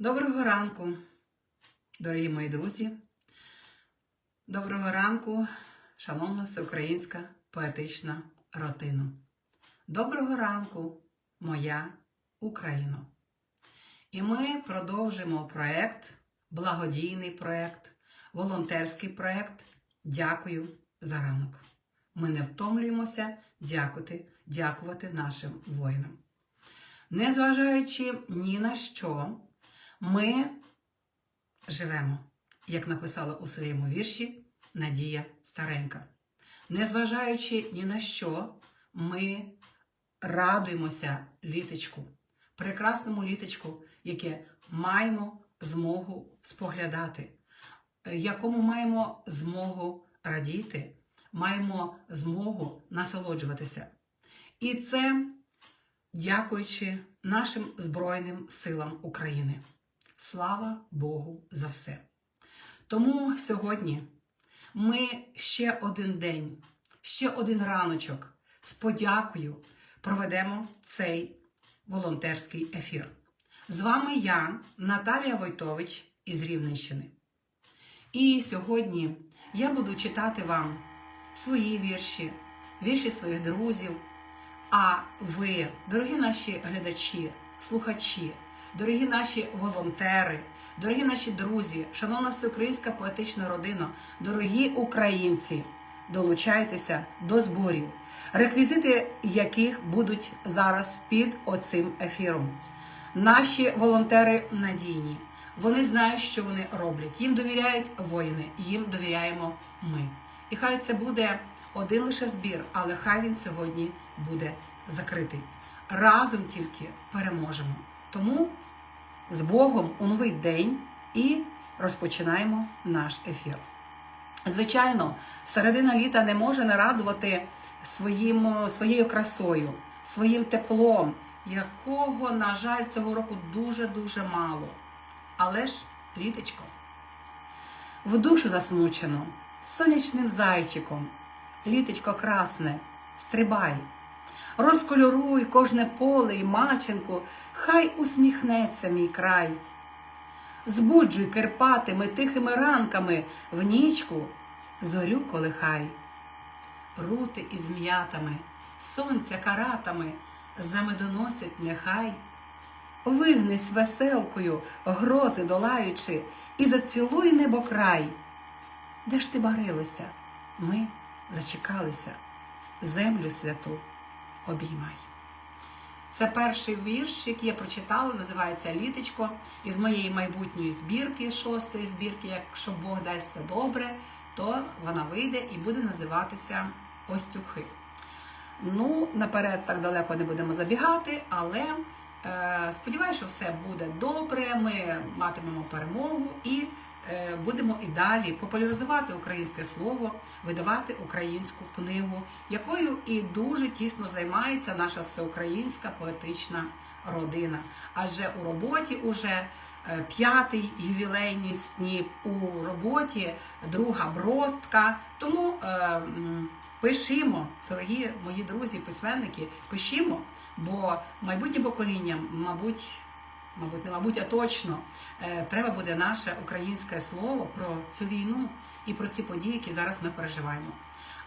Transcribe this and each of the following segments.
Доброго ранку, дорогі мої друзі. Доброго ранку, шановна всеукраїнська поетична родина. Доброго ранку, моя Україно. І ми продовжимо проект, благодійний проект, волонтерський проект. Дякую за ранок. Ми не втомлюємося дякувати, дякувати нашим воїнам. Незважаючи ні на що, ми живемо, як написала у своєму вірші Надія Старенька. Незважаючи ні на що, ми радуємося літочку, прекрасному літочку, яке маємо змогу споглядати, якому маємо змогу радіти, маємо змогу насолоджуватися. І це дякуючи нашим Збройним силам України. Слава Богу за все. Тому сьогодні ми ще один день, ще один раночок з подякою проведемо цей волонтерський ефір. З вами я, Наталія Войтович із Рівненщини. І сьогодні я буду читати вам свої вірші, вірші своїх друзів. А ви, дорогі наші глядачі, слухачі, дорогі наші волонтери, дорогі наші друзі, шановна всеукраїнська поетична родина, дорогі українці, долучайтеся до зборів, реквізити яких будуть зараз під оцим ефіром. Наші волонтери надійні. Вони знають, що вони роблять. Їм довіряють воїни, їм довіряємо ми. І хай це буде один лише збір, але хай він сьогодні буде закритий. Разом тільки переможемо. Тому з Богом у новий день і розпочинаємо наш ефір. Звичайно, середина літа не може не радувати своїм, своєю красою, своїм теплом, якого, на жаль, цього року дуже-дуже мало. Але ж літочко. В душу засмучено, сонячним зайчиком, літочко красне, стрибай, розкольоруй кожне поле і маченку, хай усміхнеться мій край. Збуджуй керпатими тихими ранками в нічку зорю колихай. Рути із м'ятами, сонця каратами замедоносить нехай. Вигнись веселкою, грози долаючи, і зацілуй небокрай. Де ж ти барилася? Ми зачекалися, землю святу обіймай. Це перший вірш, який я прочитала, називається Літочко із моєї майбутньої збірки, шостої збірки. Якщо Бог дасть все добре, то вона вийде і буде називатися Остюхи. Ну, наперед так далеко не будемо забігати, але е, сподіваюся, що все буде добре. Ми матимемо перемогу і будемо і далі популяризувати українське слово, видавати українську книгу, якою і дуже тісно займається наша всеукраїнська поетична родина. Адже у роботі уже е, п'ятий ювілейний сніп, у роботі друга бростка. Тому е, пишімо, дорогі мої друзі, письменники, пишімо, бо майбутнє покоління, мабуть. Мабуть, не мабуть, а точно е, треба буде наше українське слово про цю війну і про ці події, які зараз ми переживаємо.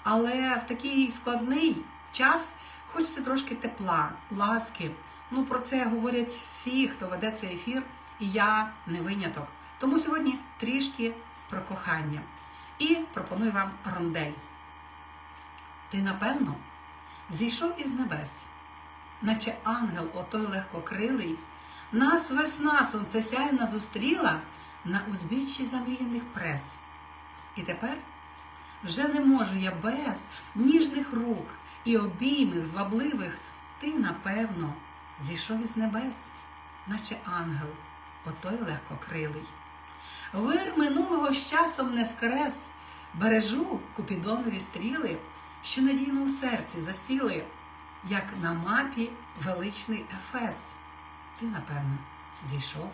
Але в такий складний час хочеться трошки тепла, ласки. Ну про це говорять всі, хто веде цей ефір, і я не виняток. Тому сьогодні трішки про кохання. І пропоную вам рондель. Ти, напевно, зійшов із небес, наче ангел отой легкокрилий, нас весна сонцесяйна зустріла на узбіччі замріяних прес. І тепер вже не можу я без ніжних рук і обіймів звабливих, ти, напевно, зійшов із небес, наче ангел, отой легкокрилий. Вир минулого з часом не скрес, бережу купідонові стріли, що надійно у серці засіли, як на мапі величний Ефес. Ти, напевно, зійшов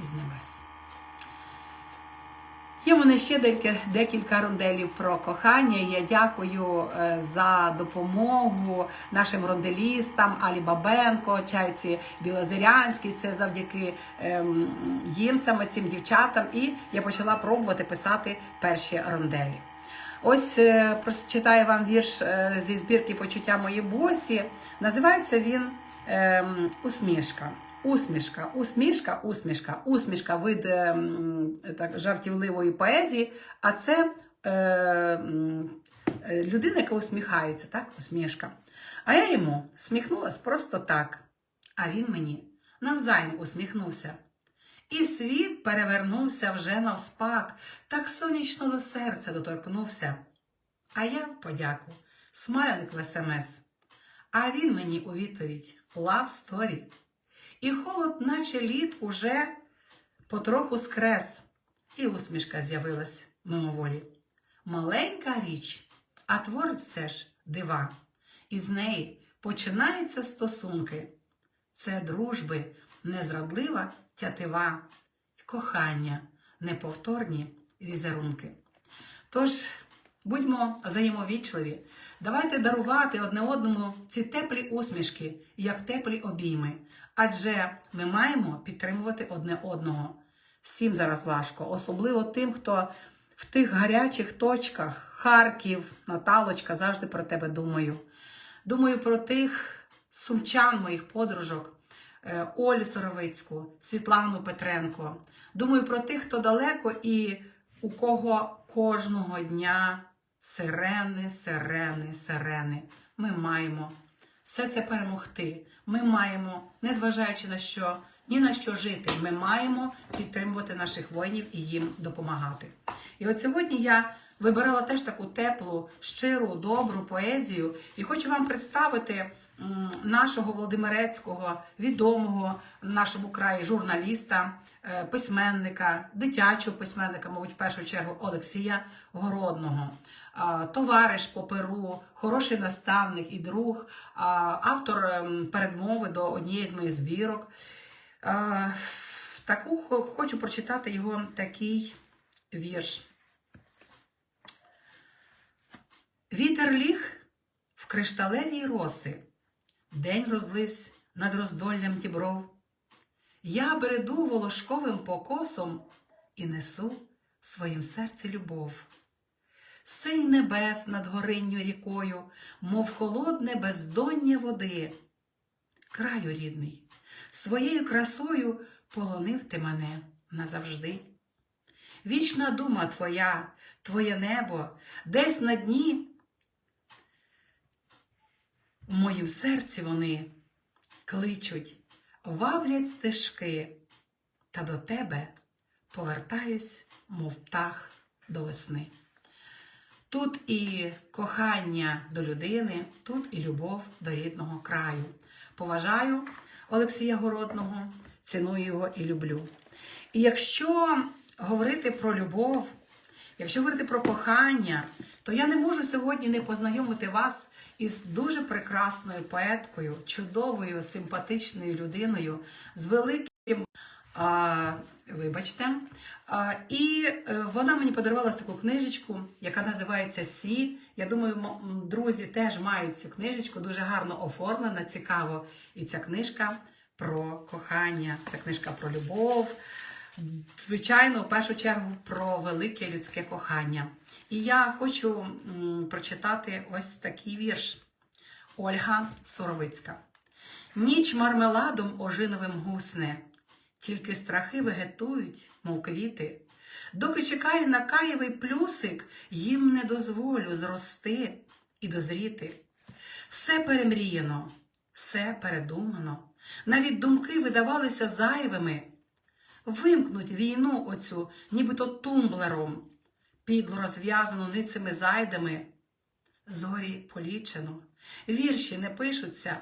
із небес. Є в мене ще декілька, ронделів про кохання. Я дякую е, за допомогу нашим ронделістам Алі Бабенко, Чайці Білозирянській. Це завдяки ем, їм, саме цим дівчатам. І я почала пробувати писати перші ронделі. Ось е, прочитаю вам вірш е, зі збірки почуття мої босі. Називається він ем, Усмішка. Усмішка, усмішка, усмішка, усмішка вид ем, так, жартівливої поезії, а це е, людина, яка усміхається, так? Усмішка. А я йому сміхнулась просто так. А він мені навзаєм усміхнувся. І світ перевернувся вже навспак, так сонячно до серця доторкнувся. А я подяку, смайлик в смс. А він мені у відповідь love story. І холод, наче лід, уже потроху скрес, і усмішка з'явилась мимоволі. Маленька річ, а творить все ж дива. І з неї починаються стосунки. Це дружби незрадлива тятива, кохання, неповторні візерунки. Тож будьмо взаємовічливі, давайте дарувати одне одному ці теплі усмішки, як теплі обійми. Адже ми маємо підтримувати одне одного. Всім зараз важко, особливо тим, хто в тих гарячих точках, Харків, Наталочка, завжди про тебе думаю. Думаю про тих сумчан, моїх подружок, е, Олю Соровицьку, Світлану Петренко. Думаю про тих, хто далеко і у кого кожного дня сирени, сирени, сирени. Ми маємо все це перемогти. Ми маємо, незважаючи на що, ні на що жити, ми маємо підтримувати наших воїнів і їм допомагати. І от сьогодні я вибирала теж таку теплу, щиру, добру поезію і хочу вам представити нашого Володимирецького, відомого нашому краї журналіста, письменника, дитячого письменника, мабуть, в першу чергу Олексія Городного. Товариш по перу, хороший наставник і друг, автор ем, передмови до однієї з моїх збірок. Таку хочу прочитати його такий вірш. Вітер ліг в кришталевій роси, день розлився над роздоллям дібров. Я бреду волошковим покосом і несу в своїм серці любов. Синь небес над горинню рікою, мов холодне бездоння води. Краю рідний, своєю красою полонив ти мене назавжди. Вічна дума твоя, твоє небо, десь на дні. В моїм серці вони кличуть, ваблять стежки, та до тебе повертаюсь, мов птах до весни. Тут і кохання до людини, тут і любов до рідного краю. Поважаю Олексія Городного, ціную його і люблю. І якщо говорити про любов, якщо говорити про кохання, то я не можу сьогодні не познайомити вас із дуже прекрасною поеткою, чудовою, симпатичною людиною, з великим. А, вибачте. А, і е, вона мені подарувала таку книжечку, яка називається Сі. Я думаю, друзі теж мають цю книжечку, дуже гарно оформлена, цікаво. І ця книжка про кохання, ця книжка про любов. Звичайно, в першу чергу про велике людське кохання. І я хочу прочитати ось такий вірш Ольга Соровицька. Ніч мармеладом ожиновим гусне, тільки страхи вегетують, мов квіти. Доки чекає на каєвий плюсик, їм не дозволю зрости і дозріти. Все перемріяно, все передумано, навіть думки видавалися зайвими. Вимкнуть війну оцю, нібито тумблером, підло розв'язану ницими зайдами. Зорі полічено, вірші не пишуться,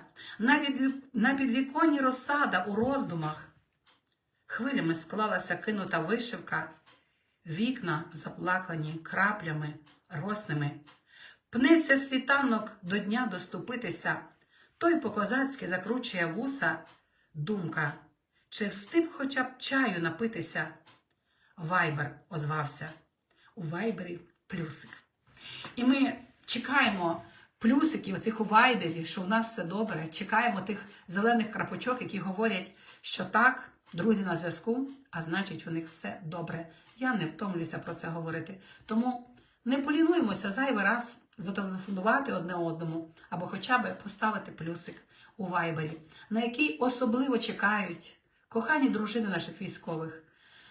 на підвіконні розсада у роздумах. Хвилями склалася кинута вишивка, вікна заплакані краплями росними. Пнеться світанок до дня доступитися, той по-козацьки закручує вуса, думка, чи встиг хоча б чаю напитися. Вайбер озвався. у вайбері плюсик. І ми чекаємо плюсиків оцих у вайбері, що в нас все добре. Чекаємо тих зелених крапочок, які говорять, що так, друзі на зв'язку, а значить, у них все добре. Я не втомлюся про це говорити. Тому не полінуємося зайвий раз зателефонувати одне одному, або хоча б поставити плюсик у вайбері, на який особливо чекають кохані дружини наших військових,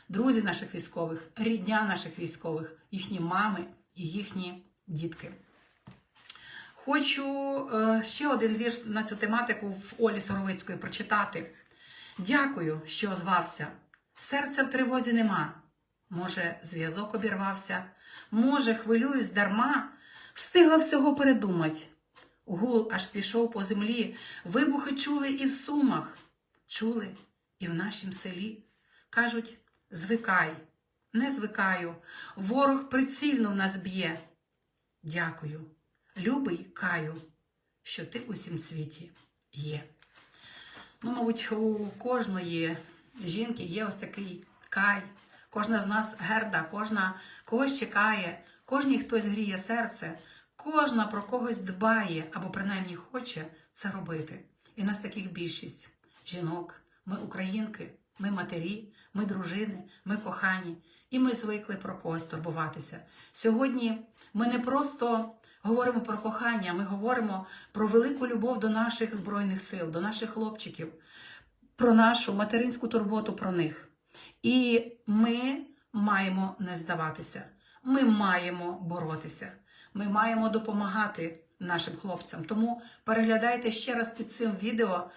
друзі наших військових, рідня наших військових, їхні мами і їхні дітки. Хочу е, ще один вірш на цю тематику в Олі Соровицької прочитати. Дякую, що озвався. Серця в тривозі нема. Може, зв'язок обірвався, може, хвилююсь дарма, встигла всього передумать. Гул аж пішов по землі, вибухи чули і в сумах, чули і в нашім селі. Кажуть, звикай, не звикаю, ворог прицільно нас б'є. Дякую, любий каю, що ти у всім світі є. Ну, мабуть, у кожної жінки є ось такий кай. Кожна з нас герда, кожна когось чекає, кожній хтось гріє серце, кожна про когось дбає або принаймні хоче це робити. І нас таких більшість жінок. Ми українки, ми матері, ми дружини, ми кохані, і ми звикли про когось турбуватися. Сьогодні ми не просто говоримо про кохання, ми говоримо про велику любов до наших збройних сил, до наших хлопчиків, про нашу материнську турботу про них. І ми маємо не здаватися. Ми маємо боротися. Ми маємо допомагати нашим хлопцям. Тому переглядайте ще раз під цим відео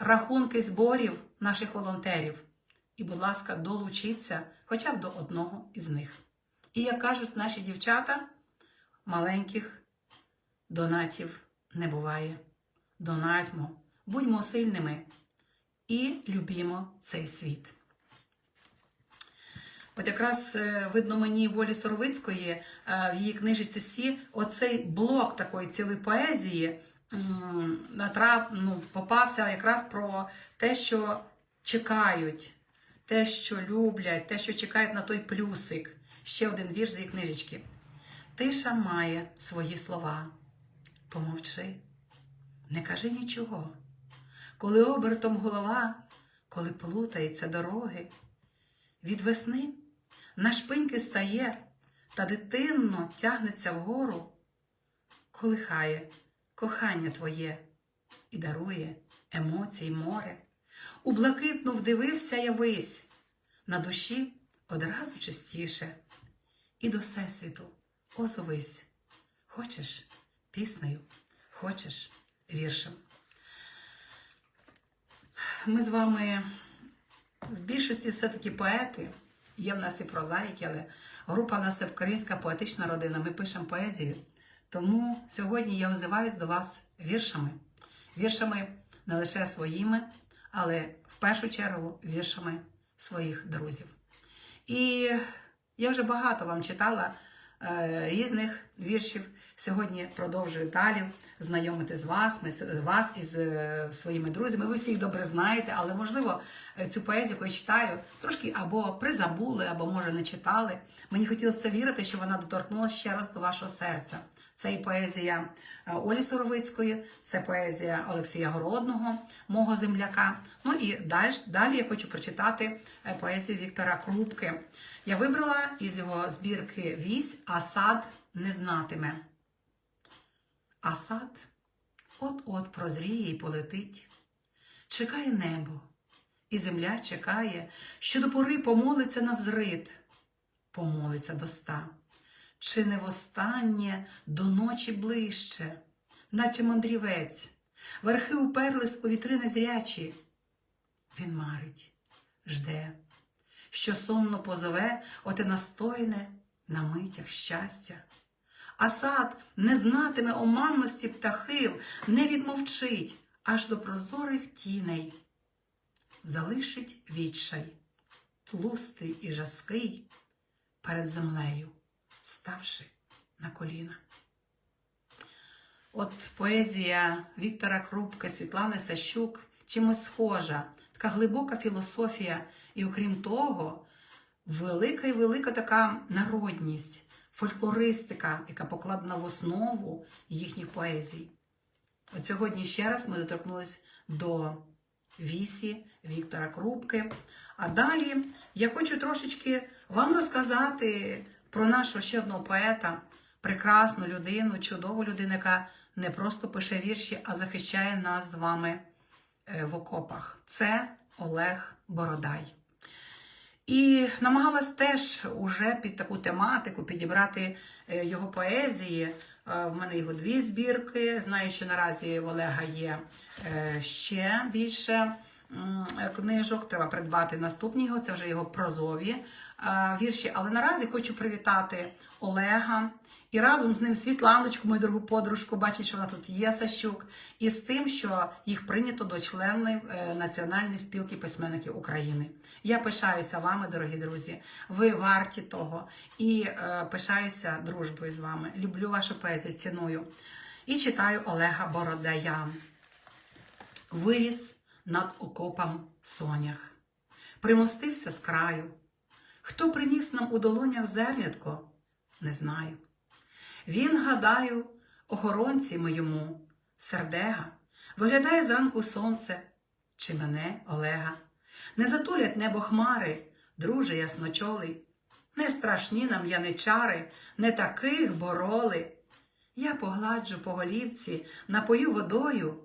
рахунки зборів наших волонтерів. І, будь ласка, долучіться хоча б до одного із них. І як кажуть наші дівчата, маленьких донатів не буває. Донатьмо, будьмо сильними і любімо цей світ. От якраз е, видно мені волі Соровицької е, в її книжці Сі, оцей блок такої цілої поезії натрап, ну, попався якраз про те, що чекають, те, що люблять, те, що чекають на той плюсик. Ще один вірш з її книжечки. Тиша має свої слова. Помовчи, не кажи нічого. Коли обертом голова, коли плутається дороги, від весни на шпиньки стає та дитинно тягнеться вгору, колихає кохання твоє і дарує емоцій море. У блакитну вдивився я вись, на душі одразу чистіше, і до всесвіту озовись. Хочеш піснею, хочеш віршем. Ми з вами в більшості все-таки поети. Є в нас і прозаїки, але група в нас українська поетична родина. Ми пишемо поезію. Тому сьогодні я озиваюсь до вас віршами. Віршами не лише своїми, але в першу чергу віршами своїх друзів. І я вже багато вам читала е, різних віршів. Сьогодні продовжую далі знайомити з вас, ми, вас із е, своїми друзями. Ви всіх добре знаєте, але можливо е, цю поезію, яку я читаю, трошки або призабули, або може не читали. Мені хотілося вірити, що вона доторкнулася ще раз до вашого серця. Це і поезія е, Олі Суровицької, це поезія Олексія Городного, мого земляка. Ну і далі, далі я хочу прочитати е, поезію Віктора Крупки. Я вибрала із його збірки Вісь, а сад не знатиме. А сад от-от прозріє і полетить. Чекає небо, і земля чекає, що до пори помолиться навзрит, помолиться до ста. Чи не востаннє до ночі ближче, наче мандрівець, верхи уперлись у вітри незрячі. Він марить, жде, що сонно позове оте настойне на митях щастя. А сад не знатиме оманності птахів, не відмовчить аж до прозорих тіней. Залишить відчай, тлустий і жаский перед землею, ставши на коліна. От поезія Віктора Крупки, Світлани Сащук чимось схожа, така глибока філософія, і окрім того, велика і велика така народність, фольклористика, яка покладена в основу їхніх поезій. От сьогодні ще раз ми доторкнулись до вісі Віктора Крупки. А далі я хочу трошечки вам розказати про нашого ще одного поета, прекрасну людину, чудову людину, яка не просто пише вірші, а захищає нас з вами е, в окопах. Це Олег Бородай. І намагалась теж уже під таку тематику підібрати е, його поезії. Е, В мене його дві збірки. Знаю, що наразі в Олега є ще більше книжок. Треба придбати наступні його. Це вже його прозові е, вірші. Але наразі хочу привітати Олега. І разом з ним Світланочку, мою дорогу подружку, бачить, що вона тут є Сащук, і з тим, що їх прийнято до членів е, Національної спілки письменників України. Я пишаюся вами, дорогі друзі. Ви варті того і е, пишаюся дружбою з вами. Люблю вашу поезію, ціную. І читаю Олега Бородая. Виріс над окопом сонях, примостився з краю. Хто приніс нам у долонях зернятко, не знаю. Він, гадаю, охоронці ми йому, сердега, виглядає зранку сонце, чи мене, Олега. Не затулять небо хмари, друже ясночолий. Не страшні нам яничари, не таких бороли. Я погладжу по голівці, напою водою,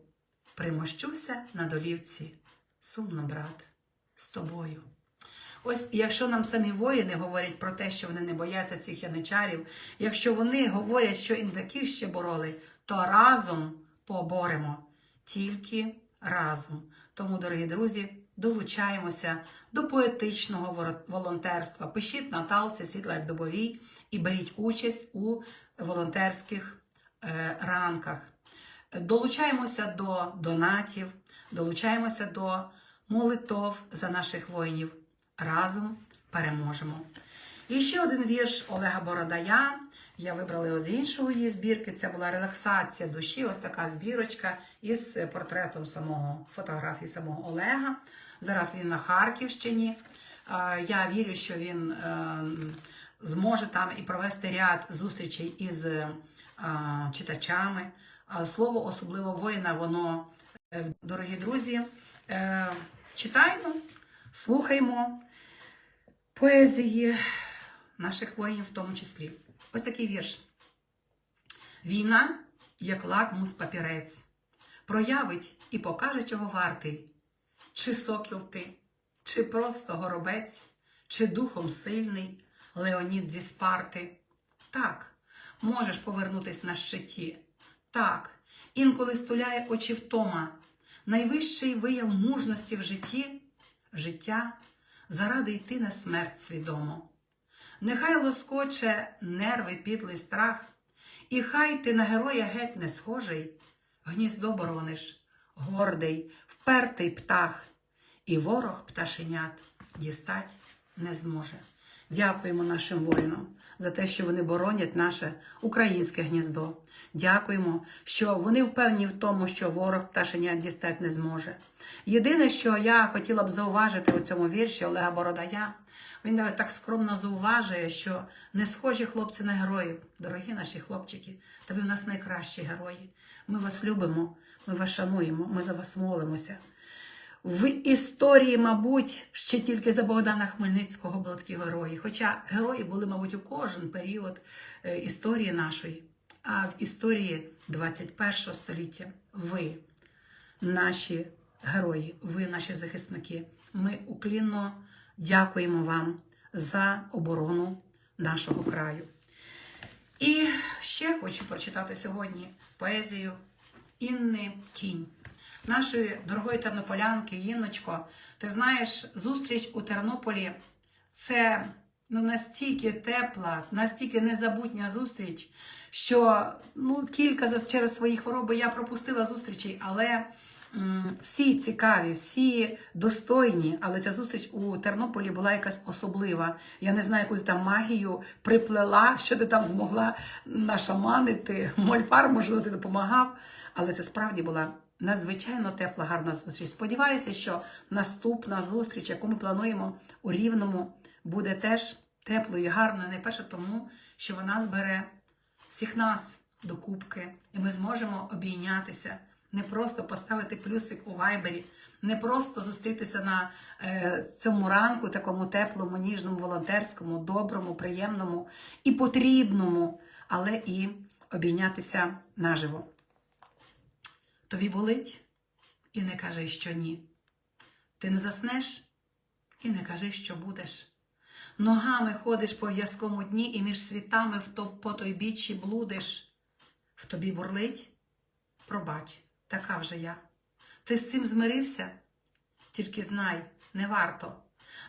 примощуся на долівці. Сумно, брат, з тобою. Ось якщо нам самі воїни говорять про те, що вони не бояться цих яничарів, якщо вони говорять, що і таких ще бороли, то разом поборемо, тільки разом. Тому, дорогі друзі, долучаємося до поетичного волонтерства. Пишіть Наталці Світла Добовій і беріть участь у волонтерських е, ранках. Долучаємося до донатів, долучаємося до молитов за наших воїнів. Разом переможемо. І ще один вірш Олега Бородая. Я вибрала його з іншої її збірки. Це була релаксація душі. Ось така збірочка із портретом самого фотографії самого Олега. Зараз він на Харківщині. Е, Я вірю, що він е, зможе там і провести ряд зустрічей із е, читачами. А Слово особливо воїна, воно, е, дорогі друзі, е, читаймо, слухаймо поезії наших воїнів в тому числі. Ось такий вірш. Війна, як лакмус папірець, проявить і покаже, чого вартий. Чи сокіл ти, чи просто горобець, чи духом сильний Леонід зі Спарти. Так, можеш повернутись на щиті. Так, інколи стуляє очі втома. Найвищий вияв мужності в житті життя заради йти на смерть свідомо. Нехай лоскоче нерви підлий страх, і хай ти на героя геть не схожий, гніздо борониш, гордий, впертий птах, і ворог пташенят дістать не зможе. Дякуємо нашим воїнам за те, що вони боронять наше українське гніздо. Дякуємо, що вони впевнені в тому, що ворог пташенят дістать не зможе. Єдине, що я хотіла б зауважити у цьому вірші Олега Бородая, він так скромно зауважує, що не схожі хлопці на героїв, дорогі наші хлопчики, та ви в нас найкращі герої. Ми вас любимо, ми вас шануємо, ми за вас молимося. В історії, мабуть, ще тільки за Богдана Хмельницького були такі герої. Хоча герої були, мабуть, у кожен період е, історії нашої. А в історії 21 століття ви, наші герої, ви, наші захисники, ми уклінно дякуємо вам за оборону нашого краю. І ще хочу прочитати сьогодні поезію Інни Кінь, нашої дорогої тернополянки Інночко. Ти знаєш, зустріч у Тернополі це ну, настільки тепла, настільки незабутня зустріч, що ну, кілька через свої хвороби я пропустила зустрічей, але всі цікаві, всі достойні. Але ця зустріч у Тернополі була якась особлива. Я не знаю, яку там магію приплела, що ти там змогла нашаманити. Мольфар, можливо, ти допомагав. Але це справді була надзвичайно тепла, гарна зустріч. Сподіваюся, що наступна зустріч, яку ми плануємо у Рівному, буде теж теплою гарною, найперше тому, що вона збере всіх нас до кубки, і ми зможемо обійнятися, не просто поставити плюсик у вайбері, не просто зустрітися на е, цьому ранку, такому теплому, ніжному, волонтерському, доброму, приємному і потрібному, але і обійнятися наживо. Тобі болить і не кажи, що ні. Ти не заснеш і не кажи, що будеш. Ногами ходиш по в'язкому дні і між світами в то, по той біччі блудиш. В тобі бурлить? Пробач, така вже я. Ти з цим змирився? Тільки знай, не варто.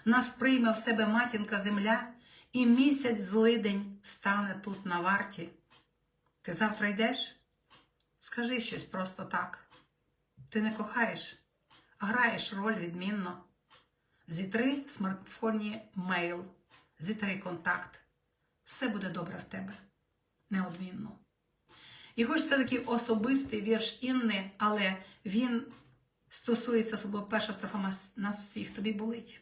Нас прийме в себе матінка земля, і місяць злидень стане тут на варті. Ти завтра йдеш? Скажи щось просто так. Ти не кохаєш, граєш роль відмінно. Зітри в смартфоні мейл, зітри контакт. Все буде добре в тебе, неодмінно. І хоч це такий особистий вірш Інни, але він стосується особливо перша строфа нас всіх, тобі болить.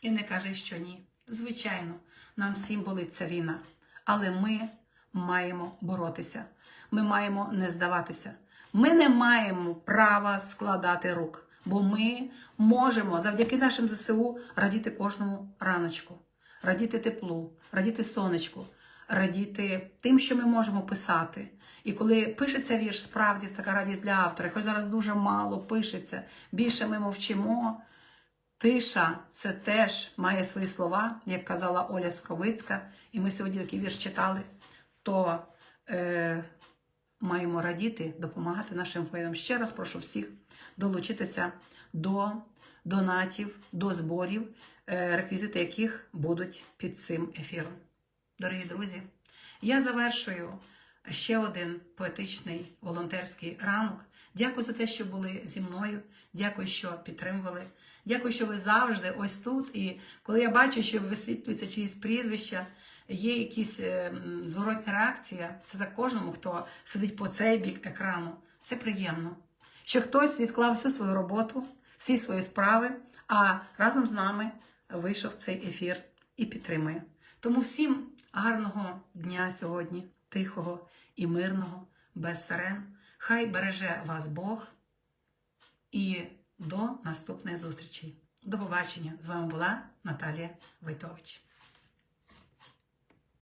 І не кажи, що ні. Звичайно, нам всім болить ця війна. Але ми маємо боротися. Ми маємо не здаватися. Ми не маємо права складати рук, бо ми можемо завдяки нашим ЗСУ радіти кожному раночку, радіти теплу, радіти сонечку, радіти тим, що ми можемо писати. І коли пишеться вірш, справді така радість для автора, хоч зараз дуже мало пишеться, більше ми мовчимо. Тиша це теж має свої слова, як казала Оля Скровицька, і ми сьогодні такий вірш читали, то е, маємо радіти, допомагати нашим воїнам. Ще раз прошу всіх долучитися до донатів, до зборів, е, реквізити яких будуть під цим ефіром. Дорогі друзі, я завершую ще один поетичний волонтерський ранок. Дякую за те, що були зі мною. Дякую, що підтримували. Дякую, що ви завжди ось тут. І коли я бачу, що висвітлюється чиїсь прізвища, є якісь е, м, зворотня реакція. Це так кожному, хто сидить по цей бік екрану. Це приємно. Що хтось відклав всю свою роботу, всі свої справи, а разом з нами вийшов цей ефір і підтримує. Тому всім гарного дня сьогодні, тихого і мирного, без сирен. Хай береже вас Бог. І до наступної зустрічі. До побачення! З вами була Наталія Войтович.